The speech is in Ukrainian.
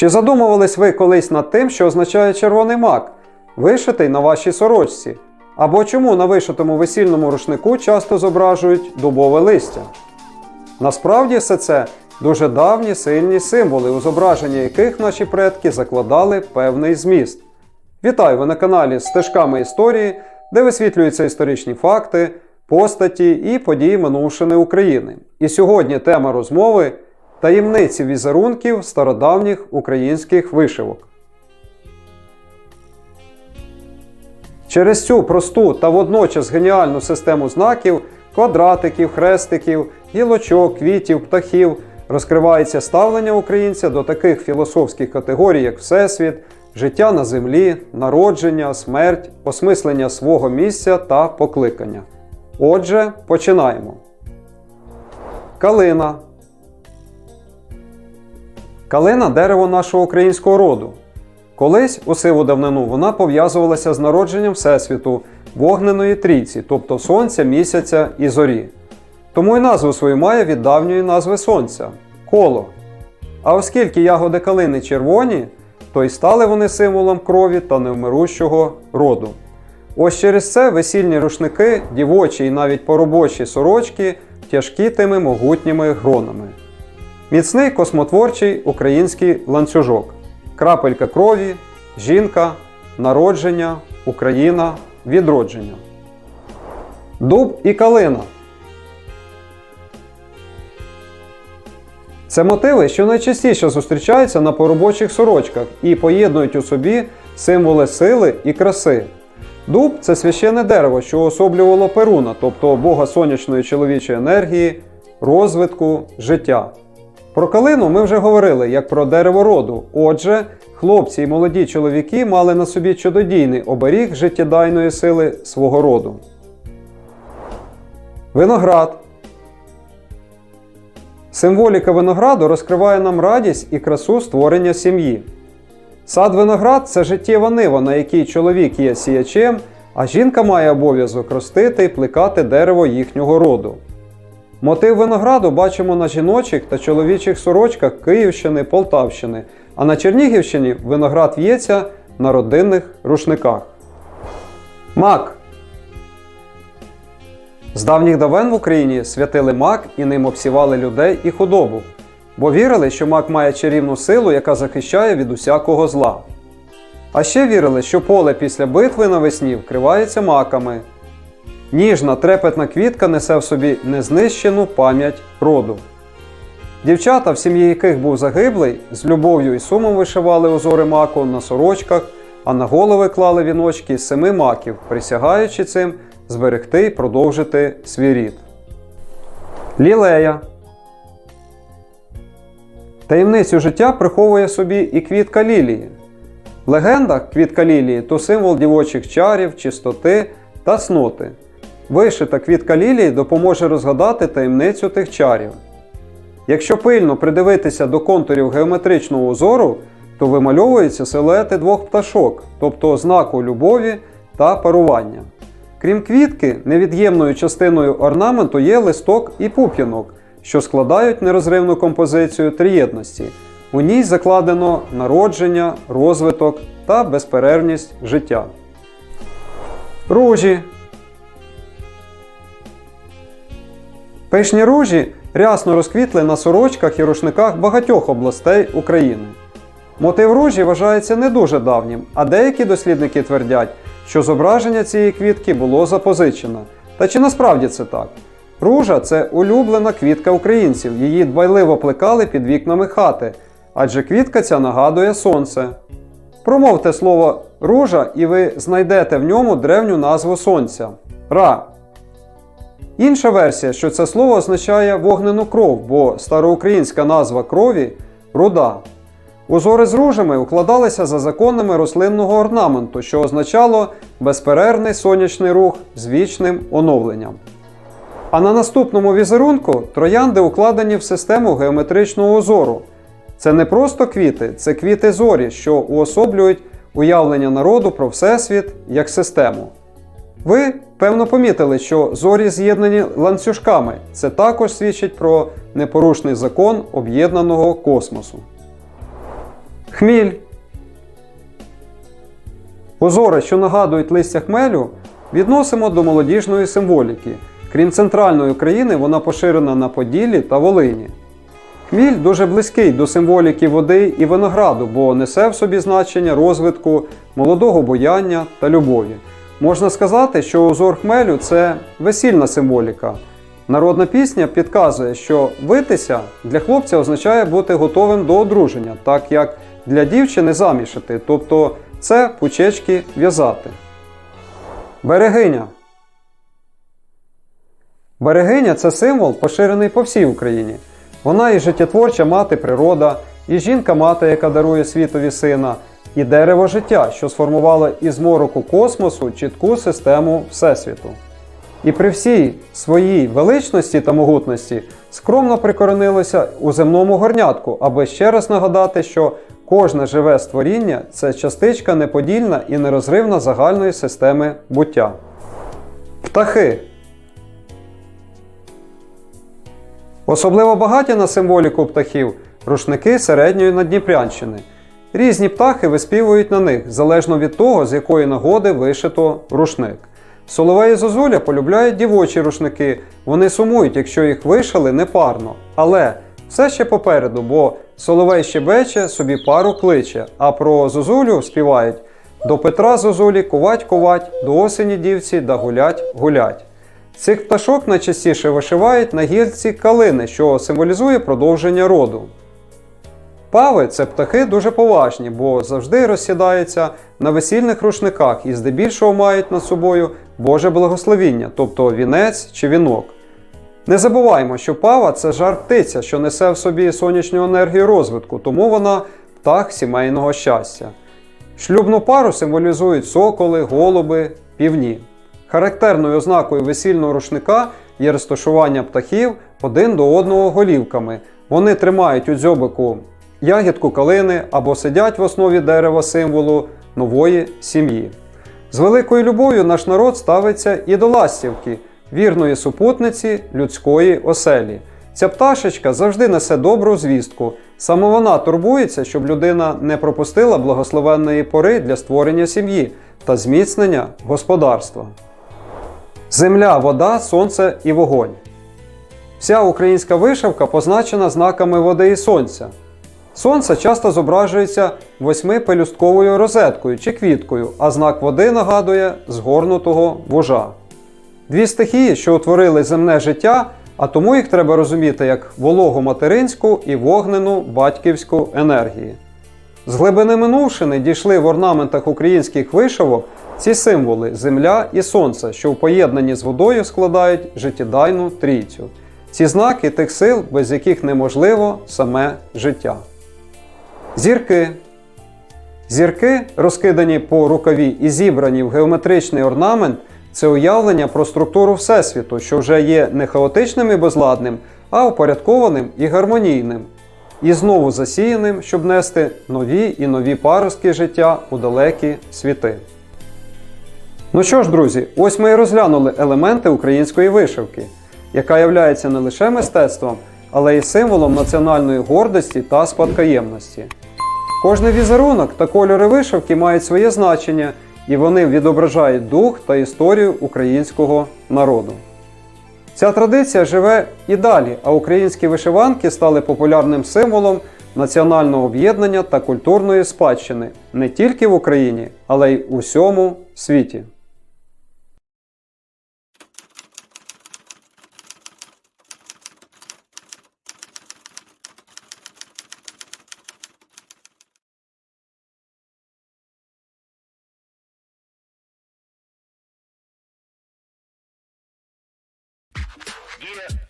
Чи задумувались ви колись над тим, що означає червоний мак, вишитий на вашій сорочці? Або чому на вишитому весільному рушнику часто зображують дубове листя? Насправді все це дуже давні сильні символи, у зображення яких наші предки закладали певний зміст. Вітаю ви на каналі Стежками історії, де висвітлюються історичні факти, постаті і події минувшини України. І сьогодні тема розмови таємниці візерунків стародавніх українських вишивок. Через цю просту та водночас геніальну систему знаків, квадратиків, хрестиків, гілочок, квітів, птахів розкривається ставлення українця до таких філософських категорій, як Всесвіт, життя на землі, народження, смерть, осмислення свого місця та покликання. Отже, починаємо. Калина. Калина дерево нашого українського роду. Колись у сиву давнину вона пов'язувалася з народженням Всесвіту, вогненої трійці, тобто Сонця, місяця і зорі. Тому й назву свою має від давньої назви Сонця коло. А оскільки ягоди калини червоні, то й стали вони символом крові та невмирущого роду. Ось через це весільні рушники, дівочі і навіть поробочі сорочки тяжкі тими могутніми гронами. Міцний космотворчий український ланцюжок. Крапелька крові, жінка, народження, Україна, відродження. Дуб і калина. Це мотиви, що найчастіше зустрічаються на поробочих сорочках і поєднують у собі символи сили і краси. Дуб це священне дерево, що особлювало Перуна, тобто бога сонячної чоловічої енергії, розвитку, життя. Про калину ми вже говорили як про дерево роду. Отже, хлопці і молоді чоловіки мали на собі чудодійний оберіг життєдайної сили свого роду. Виноград. Символіка винограду розкриває нам радість і красу створення сім'ї. Сад виноград це життєва нива, на якій чоловік є сіячем, а жінка має обов'язок ростити і плекати дерево їхнього роду. Мотив винограду бачимо на жіночих та чоловічих сорочках Київщини, Полтавщини, а на Чернігівщині виноград в'ється на родинних рушниках. Мак. З давніх давен в Україні святили мак і ним обсівали людей і худобу, бо вірили, що мак має чарівну силу, яка захищає від усякого зла. А ще вірили, що поле після битви навесні вкривається маками. Ніжна трепетна квітка несе в собі незнищену пам'ять роду. Дівчата, в сім'ї яких був загиблий, з любов'ю і сумом вишивали узори маку на сорочках, а на голови клали віночки з семи маків, присягаючи цим зберегти і продовжити свій рід. Лілея. Таємницю життя приховує собі і квітка лілії. В легендах квітка лілії то символ дівочих чарів, чистоти та сноти. Вишита квітка лілії допоможе розгадати таємницю тих чарів. Якщо пильно придивитися до контурів геометричного узору, то вимальовуються силуети двох пташок, тобто ознаку любові та парування. Крім квітки, невід'ємною частиною орнаменту є листок і пуп'янок, що складають нерозривну композицію триєдності. У ній закладено народження, розвиток та безперервність життя. Ружі. Пишні ружі рясно розквітли на сорочках і рушниках багатьох областей України. Мотив ружі вважається не дуже давнім, а деякі дослідники твердять, що зображення цієї квітки було запозичено. Та чи насправді це так? Ружа це улюблена квітка українців, її дбайливо плекали під вікнами хати, адже квітка ця нагадує сонце. Промовте слово ружа, і ви знайдете в ньому древню назву сонця Ра. Інша версія, що це слово означає вогнену кров, бо староукраїнська назва крові руда. Узори з ружами укладалися за законами рослинного орнаменту, що означало безперервний сонячний рух з вічним оновленням. А на наступному візерунку троянди укладені в систему геометричного узору. Це не просто квіти, це квіти зорі, що уособлюють уявлення народу про Всесвіт як систему. Ви, певно, помітили, що зорі з'єднані ланцюжками. Це також свідчить про непорушний закон об'єднаного космосу. Хміль. Узори, що нагадують листя хмелю, відносимо до молодіжної символіки. Крім центральної України, вона поширена на Поділлі та Волині. Хміль дуже близький до символіки води і винограду, бо несе в собі значення розвитку молодого бояння та любові. Можна сказати, що узор хмелю це весільна символіка. Народна пісня підказує, що витися для хлопця означає бути готовим до одруження, так як для дівчини замішати, тобто це пучечки в'язати. Берегиня. Берегиня це символ, поширений по всій Україні. Вона і життєтворча мати природа, і жінка-мати, яка дарує світові сина, і дерево життя, що сформувало із мороку космосу чітку систему Всесвіту. І при всій своїй величності та могутності скромно прикоренилося у земному горнятку, аби ще раз нагадати, що кожне живе створіння це частичка неподільна і нерозривна загальної системи буття. Птахи. Особливо багаті на символіку птахів рушники середньої Надніпрянщини. Різні птахи виспівують на них, залежно від того, з якої нагоди вишито рушник. Соловей зозуля полюбляють дівочі рушники, вони сумують, якщо їх вишили непарно. Але все ще попереду, бо соловей щебече, собі пару кличе, а про зозулю співають до Петра зозулі ковать ковать, до осені дівці да гулять гулять. Цих пташок найчастіше вишивають на гілці калини, що символізує продовження роду. Пави це птахи дуже поважні, бо завжди розсідаються на весільних рушниках і здебільшого мають над собою Боже благословіння, тобто вінець чи вінок. Не забуваймо, що пава це жар птиця, що несе в собі сонячну енергію розвитку, тому вона птах сімейного щастя. Шлюбну пару символізують соколи, голуби, півні. Характерною ознакою весільного рушника є розташування птахів один до одного голівками. Вони тримають у дзьобику ягідку калини або сидять в основі дерева символу нової сім'ї. З великою любов'ю наш народ ставиться і до ластівки, вірної супутниці людської оселі. Ця пташечка завжди несе добру звістку. Саме вона турбується, щоб людина не пропустила благословенної пори для створення сім'ї та зміцнення господарства. Земля, вода, сонце і вогонь. Вся українська вишивка позначена знаками води і сонця. Сонце часто зображується восьмипелюстковою розеткою чи квіткою, а знак води нагадує згорнутого вужа. Дві стихії, що утворили земне життя, а тому їх треба розуміти як вологу материнську і вогнену батьківську енергії. З глибини минувшини дійшли в орнаментах українських вишивок ці символи земля і сонце, що в поєднанні з водою складають життєдайну трійцю. Ці знаки тих сил, без яких неможливо саме життя. Зірки. Зірки, розкидані по рукаві і зібрані в геометричний орнамент, це уявлення про структуру Всесвіту, що вже є не хаотичним і безладним, а упорядкованим і гармонійним. І знову засіяним, щоб нести нові і нові паростки життя у далекі світи. Ну що ж, друзі, ось ми і розглянули елементи української вишивки, яка являється не лише мистецтвом, але й символом національної гордості та спадкоємності. Кожний візерунок та кольори вишивки мають своє значення, і вони відображають дух та історію українського народу. Ця традиція живе і далі, а українські вишиванки стали популярним символом національного об'єднання та культурної спадщини не тільки в Україні, але й у всьому світі. Yeah.